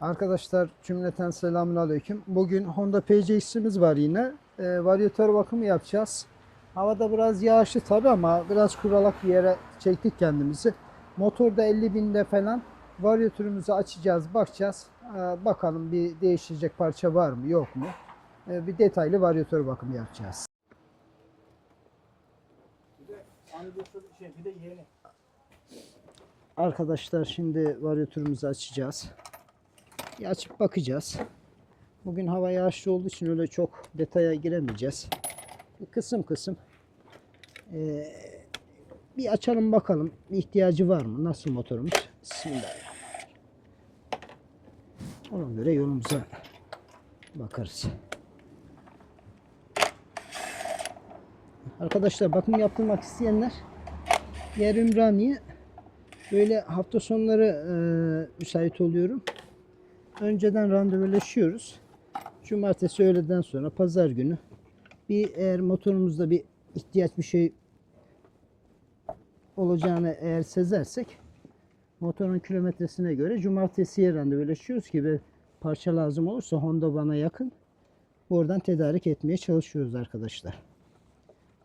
Arkadaşlar cümleten selamun aleyküm. Bugün Honda PCX'imiz var yine. E, varyatör bakımı yapacağız. Havada biraz yağışlı tabi ama biraz kuralak bir yere çektik kendimizi. Motorda 50 binde falan varyatörümüzü açacağız, bakacağız. E, bakalım bir değişecek parça var mı yok mu? E, bir detaylı varyatör bakımı yapacağız. Arkadaşlar şimdi varyatörümüzü açacağız. Bir açıp bakacağız. Bugün hava yağışlı olduğu için öyle çok detaya giremeyeceğiz. Kısım kısım ee, bir açalım bakalım ihtiyacı var mı? Nasıl motorumuz? Bismillahirrahmanirrahim. Ona göre yolumuza bakarız. Arkadaşlar bakım yaptırmak isteyenler yer Ümraniye Böyle hafta sonları e, müsait oluyorum. Önceden randevulaşıyoruz. Cumartesi öğleden sonra pazar günü bir eğer motorumuzda bir ihtiyaç bir şey olacağını eğer sezersek motorun kilometresine göre cumartesiye randevulaşıyoruz ki bir parça lazım olursa Honda bana yakın. Oradan tedarik etmeye çalışıyoruz arkadaşlar.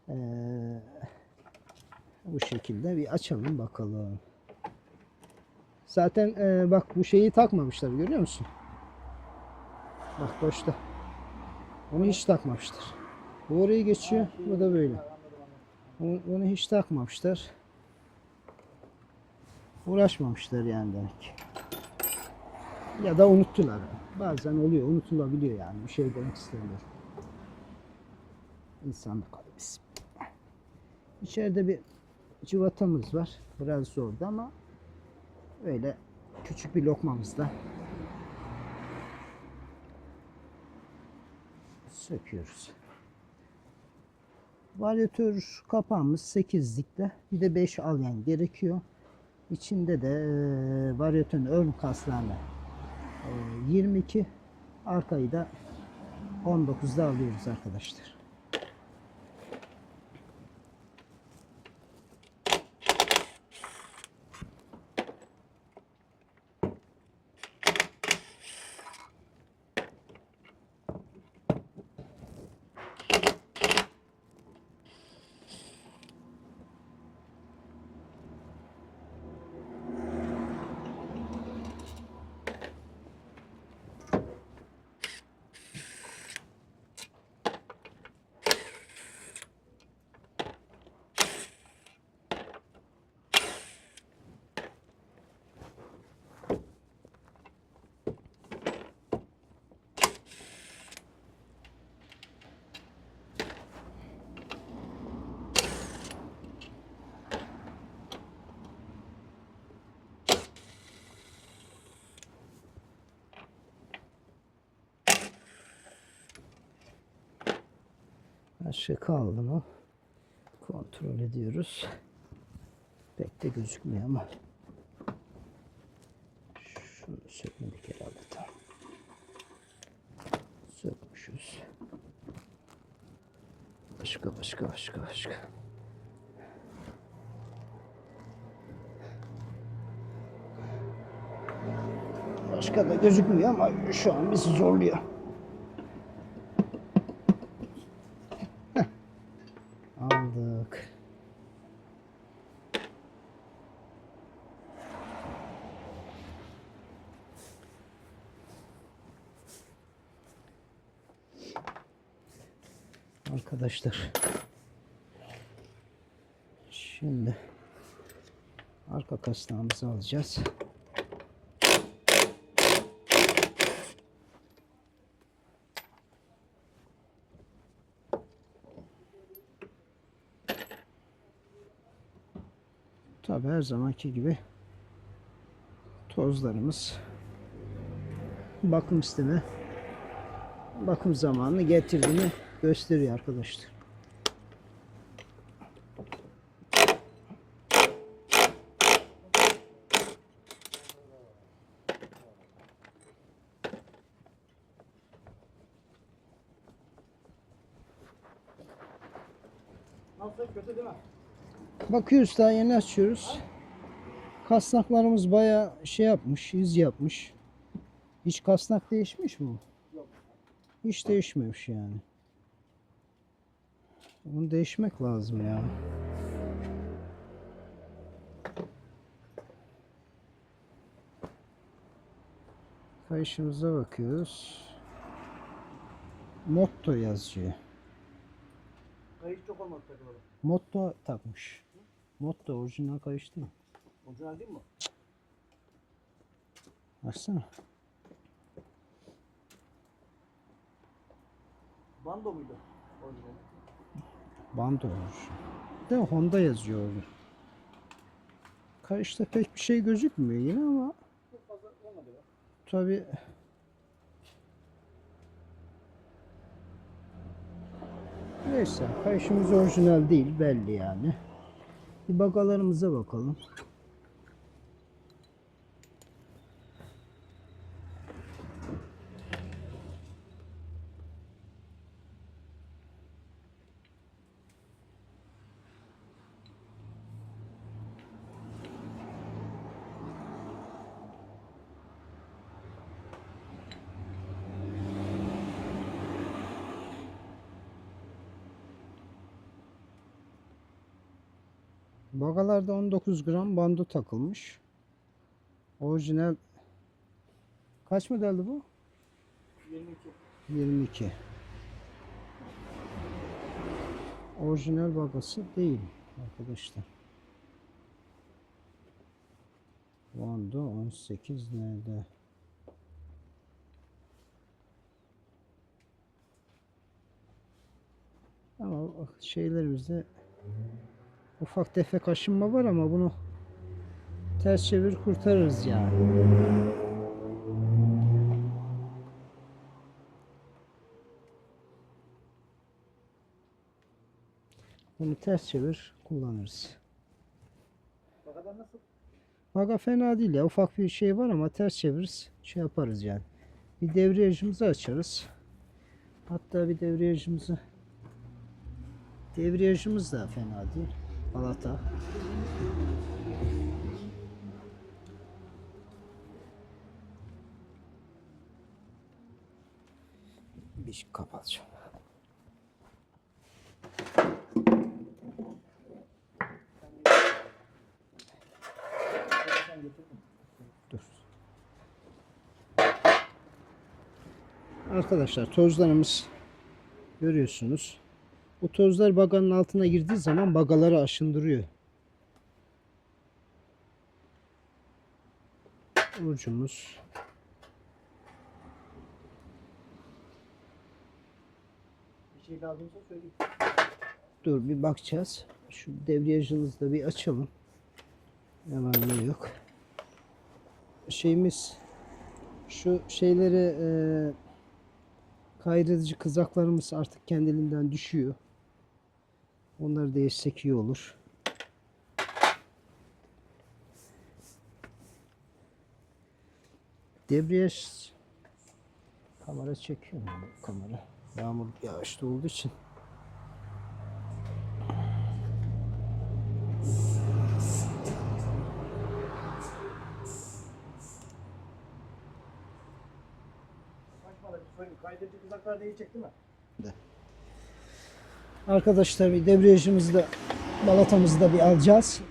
Ee, bu şekilde bir açalım bakalım. Zaten e, bak bu şeyi takmamışlar görüyor musun? Bak boşta. Onu hiç takmamışlar. Bu oraya geçiyor. Bu da böyle. Onu, onu hiç takmamışlar. Uğraşmamışlar yani demek. Ya da unuttular. Bazen oluyor. Unutulabiliyor yani. Bir şey demek istemiyorum. İnsanlık hali biz. İçeride bir cıvatamız var. Biraz zordu ama Öyle küçük bir lokmamızla söküyoruz. Varyatör kapağımız 8'likte. Bir de 5 alyan gerekiyor. İçinde de e, varyatörün ön kaslarla e, 22 arkayı da 19'da alıyoruz arkadaşlar. Aşağı kaldı mı? Kontrol ediyoruz. Pek de gözükmüyor ama. Şunu sökmedik herhalde tam. Sökmüşüz. Başka başka başka başka. Başka da gözükmüyor ama şu an bizi zorluyor. Aldık. Arkadaşlar. Şimdi arka kasnağımızı alacağız. Tabi her zamanki gibi tozlarımız bakım sistemi bakım zamanını getirdiğini gösteriyor arkadaşlar. Bakıyoruz daha yeni açıyoruz. Kasnaklarımız baya şey yapmış, iz yapmış. İç kasnak değişmiş mi? Yok. Hiç değişmemiş yani. Bunu değişmek lazım ya. Kayışımıza bakıyoruz. Motto yazıyor. Kayış çok olmadı takıları. Motto takmış. Motto orijinal kayış değil. Orijinal değil mi? Baksana. Bando muydu? Orijinal. Bando olmuş. De Honda yazıyor orada. Kayışta pek bir şey gözükmüyor yine ama Çok fazla olmadı ya. tabi Neyse kayışımız orijinal değil belli yani. Bir bagalarımıza bakalım. Bagalarda 19 gram bando takılmış. Orijinal kaç modeldi bu? 22. 22. Orijinal bagası değil arkadaşlar. Vando 18 nerede? Ama şeylerimizde ufak tefek aşınma var ama bunu ters çevir kurtarırız yani. Bunu ters çevir kullanırız. Bakadan nasıl? Baga fena değil ya. Ufak bir şey var ama ters çeviririz. Şey yaparız yani. Bir devriyajımızı açarız. Hatta bir devriyajımızı devriyajımız da fena değil. Balata. Bir kapatacağım. Dur. Arkadaşlar tozlarımız görüyorsunuz. Bu tozlar baganın altına girdiği zaman bagaları aşındırıyor. Ucumuz. Bir şey lazımsa söyleyeyim. Dur bir bakacağız. Şu devriyajımızı da bir açalım. Ne var ne yok. Şeyimiz şu şeyleri e, kaydedici kızaklarımız artık kendiliğinden düşüyor. Onları değişsek iyi olur. Debriyaj kamera çekiyor mu kamera? Yağmur yağışlı olduğu için. Kaydedici kızaklar değecek değil mi? Arkadaşlar bir debriyajımızı da balatamızı da bir alacağız.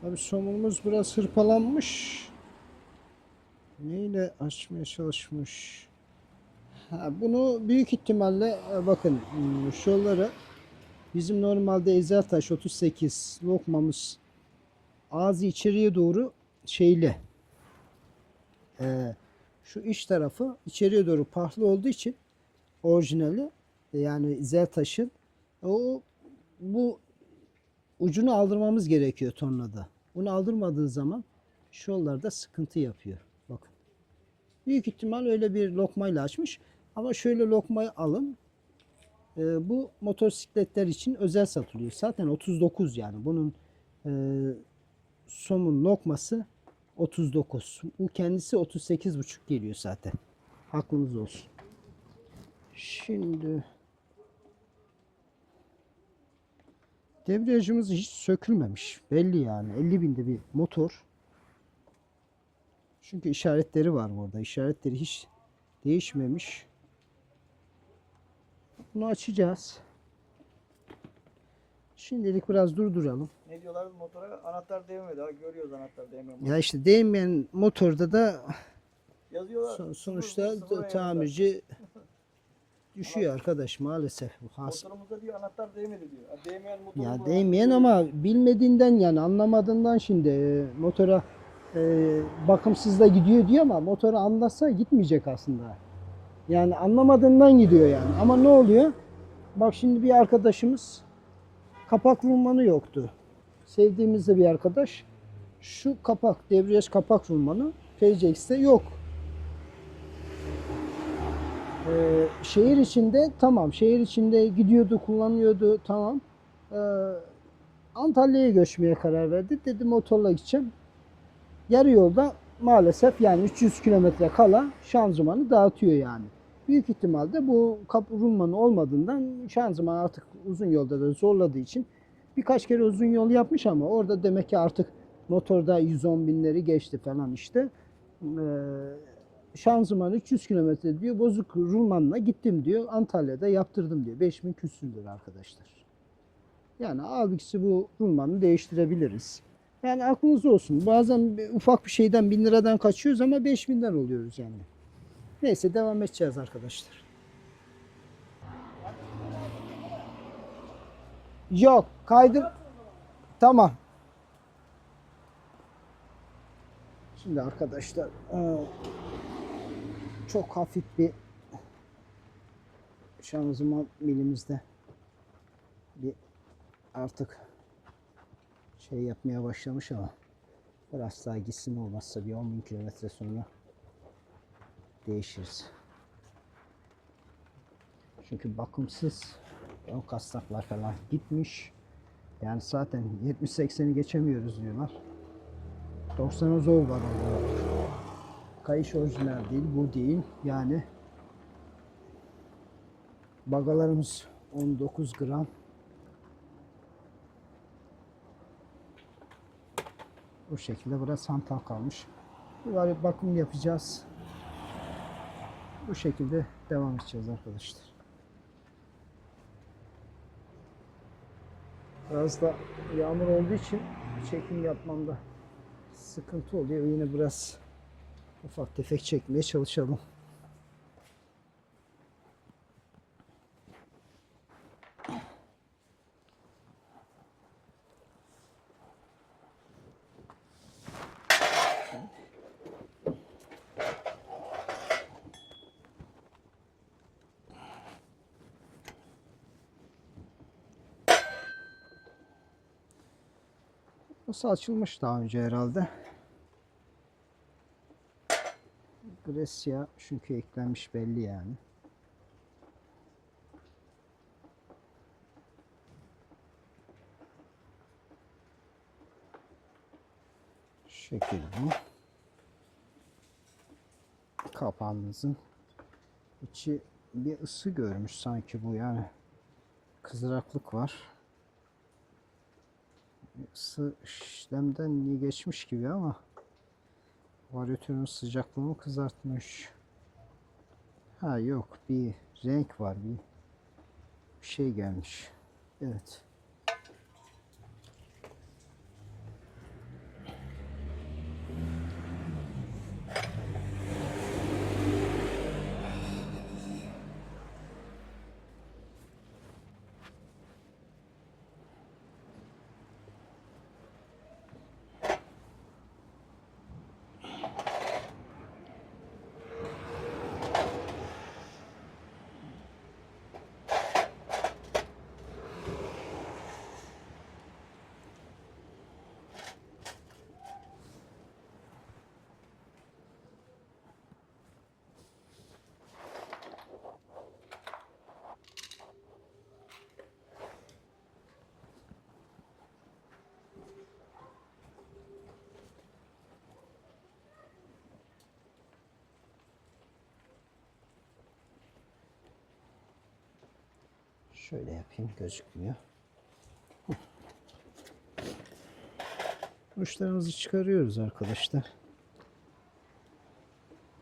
Tabi somunumuz biraz hırpalanmış. Neyle açmaya çalışmış? Ha, bunu büyük ihtimalle e, bakın şuraları bizim normalde Ezeltaş 38 lokmamız ağzı içeriye doğru şeyli. Ee, şu iç tarafı içeriye doğru pahlı olduğu için orijinali e, yani Zeltaş'ın o bu ucunu aldırmamız gerekiyor tornada. Bunu aldırmadığı zaman şu yollarda sıkıntı yapıyor. Bakın. Büyük ihtimal öyle bir lokmayla açmış. Ama şöyle lokmayı alın. Ee, bu motosikletler için özel satılıyor. Zaten 39 yani. Bunun e, somun lokması 39. Bu kendisi 38,5 geliyor zaten. Aklınız olsun. Şimdi Debriyajımız hiç sökülmemiş. Belli yani. 50 binde bir motor. Çünkü işaretleri var burada. İşaretleri hiç değişmemiş. Bunu açacağız. Şimdilik biraz durduralım. Ne diyorlar motora anahtar değmedi. Ha, görüyoruz anahtar değmiyor. Ya işte değmeyen motorda da Yazıyorlar. son- sonuçta sıfır tamirci düşüyor arkadaş maalesef. Has- Motorumuzda diyor anahtar değmedi diyor. Değmeyen motor Ya değmeyen ama bilmediğinden yani anlamadığından şimdi e, motora e, bakımsız da gidiyor diyor ama motoru anlasa gitmeyecek aslında. Yani anlamadığından gidiyor yani. Ama ne oluyor? Bak şimdi bir arkadaşımız kapak rulmanı yoktu. Sevdiğimiz de bir arkadaş. Şu kapak, debriyaj kapak rulmanı PCX'te yok. Ee, şehir içinde tamam, şehir içinde gidiyordu, kullanıyordu tamam. Ee, Antalya'ya göçmeye karar verdi. Dedi motorla gideceğim. Yarı yolda maalesef yani 300 kilometre kala şanzımanı dağıtıyor yani. Büyük ihtimalle bu kap rulmanı olmadığından şanzıman artık uzun yolda da zorladığı için birkaç kere uzun yol yapmış ama orada demek ki artık motorda 110 binleri geçti falan işte. Ee, şanzıman 300 kilometre diyor bozuk rulmanla gittim diyor Antalya'da yaptırdım diyor. 5000 küsürdür arkadaşlar. Yani abiksi bu rulmanı değiştirebiliriz. Yani aklınızda olsun. Bazen ufak bir şeyden 1000 liradan kaçıyoruz ama 5000'den oluyoruz yani. Neyse devam edeceğiz arkadaşlar. Yok kaydır. Tamam. Şimdi arkadaşlar eee, çok hafif bir şanzıman milimizde bir artık şey yapmaya başlamış ama biraz daha gitsin olmazsa bir 10 bin kilometre sonra değişiriz. Çünkü bakımsız ön kasnaklar falan gitmiş. Yani zaten 70-80'i geçemiyoruz diyorlar. 90'a zor var orada. Kayış orijinal değil, bu değil. Yani bagalarımız 19 gram. Bu şekilde biraz hantal kalmış. Bir bakım yapacağız. Bu şekilde devam edeceğiz arkadaşlar. Biraz da yağmur olduğu için çekim yapmamda sıkıntı oluyor. Yine biraz ufak tefek çekmeye çalışalım. Burası açılmış daha önce herhalde. Brescia çünkü eklenmiş belli yani. Şekilde. Kapağımızın içi bir ısı görmüş sanki bu yani. Kızıraklık var. Isı işlemden geçmiş gibi ama varyatörün sıcaklığını kızartmış. Ha yok bir renk var bir şey gelmiş. Evet. Şöyle yapayım gözükmüyor. Uçlarımızı çıkarıyoruz arkadaşlar.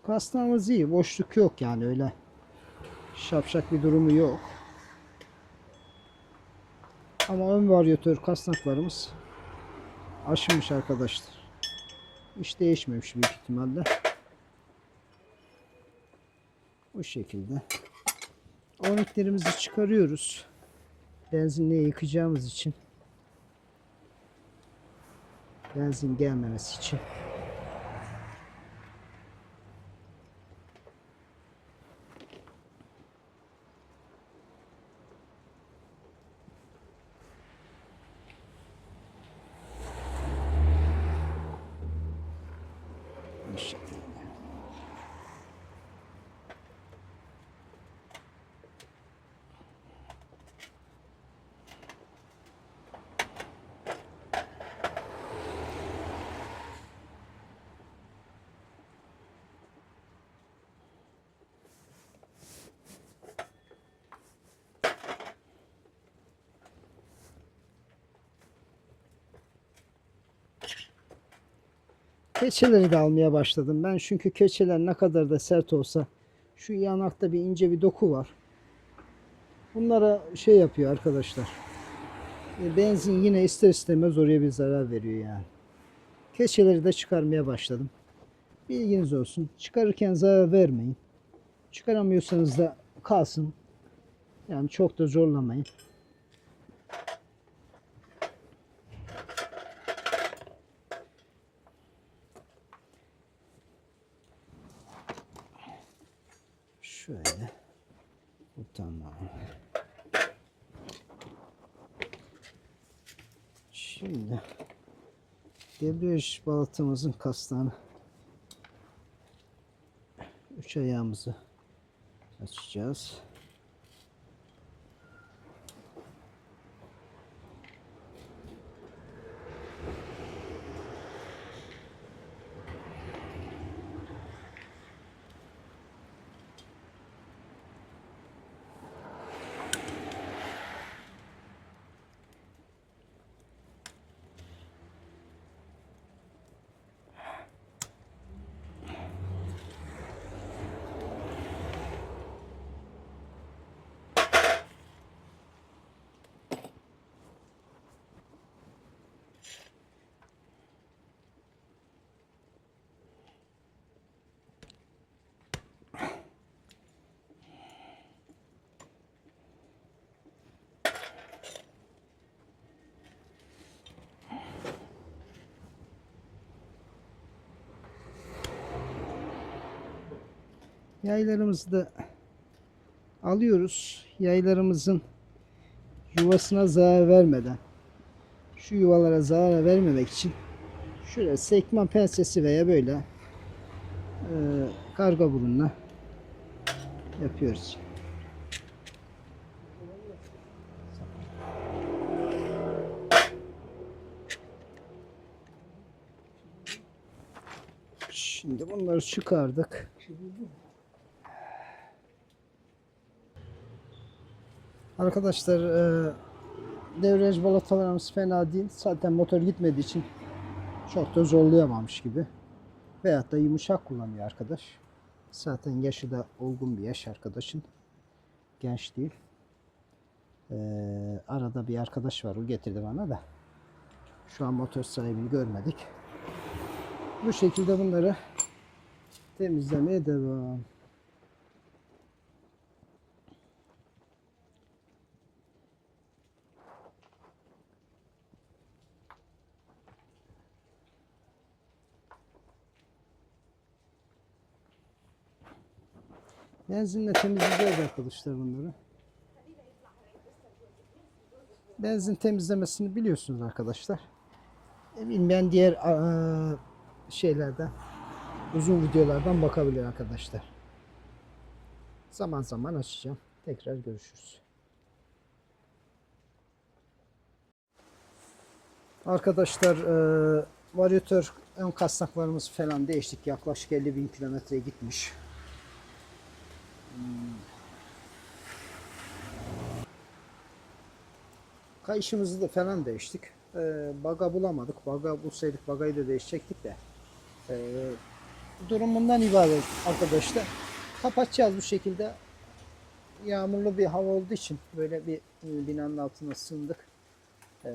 Kasnağımız iyi. Boşluk yok yani öyle. Şapşak bir durumu yok. Ama ön varyatör kasnaklarımız aşınmış arkadaşlar. Hiç değişmemiş büyük ihtimalle. Bu şekilde. Oniklerimizi çıkarıyoruz. Benzinle yıkayacağımız için. Benzin gelmemesi için. Keçeleri de almaya başladım ben çünkü keçeler ne kadar da sert olsa şu yanakta bir ince bir doku var. Bunlara şey yapıyor arkadaşlar. E, Benzin yine ister istemez oraya bir zarar veriyor yani. Keçeleri de çıkarmaya başladım. Bilginiz olsun. Çıkarırken zarar vermeyin. Çıkaramıyorsanız da kalsın. Yani çok da zorlamayın. Şöyle. Bu tamam. Şimdi debriyaj balatamızın kastağını üç ayağımızı açacağız. Yaylarımızı da alıyoruz. Yaylarımızın yuvasına zarar vermeden şu yuvalara zarar vermemek için şöyle sekman pensesi veya böyle e, karga burunla yapıyoruz. Şimdi bunları çıkardık. Arkadaşlar e, devreci balatalarımız fena değil. Zaten motor gitmediği için çok da zorlayamamış gibi. Veyahut da yumuşak kullanıyor arkadaş. Zaten yaşı da olgun bir yaş arkadaşın. Genç değil. Ee, arada bir arkadaş var o getirdi bana da. Şu an motor sahibini görmedik. Bu şekilde bunları temizlemeye devam. Benzinle temizleyeceğiz arkadaşlar bunları. Benzin temizlemesini biliyorsunuz arkadaşlar. Bilmeyen diğer şeylerden, uzun videolardan bakabilir arkadaşlar. Zaman zaman açacağım. Tekrar görüşürüz. Arkadaşlar e, varyatör ön kasnaklarımız falan değiştik. Yaklaşık 50 bin kilometre gitmiş. Kayışımızı da falan değiştik. e, baga bulamadık. Baga bulsaydık bagayı da değişecektik de. E, durum bundan ibaret arkadaşlar. Kapatacağız bu şekilde. Yağmurlu bir hava olduğu için böyle bir e, binanın altına sığındık. E,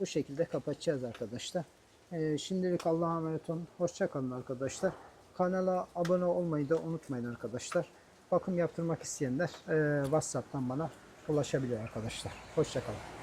bu şekilde kapatacağız arkadaşlar. E, şimdilik Allah'a emanet olun. Hoşça kalın arkadaşlar. Kanala abone olmayı da unutmayın arkadaşlar. Bakım yaptırmak isteyenler e, WhatsApp'tan bana ulaşabilir arkadaşlar. Hoşça kalın.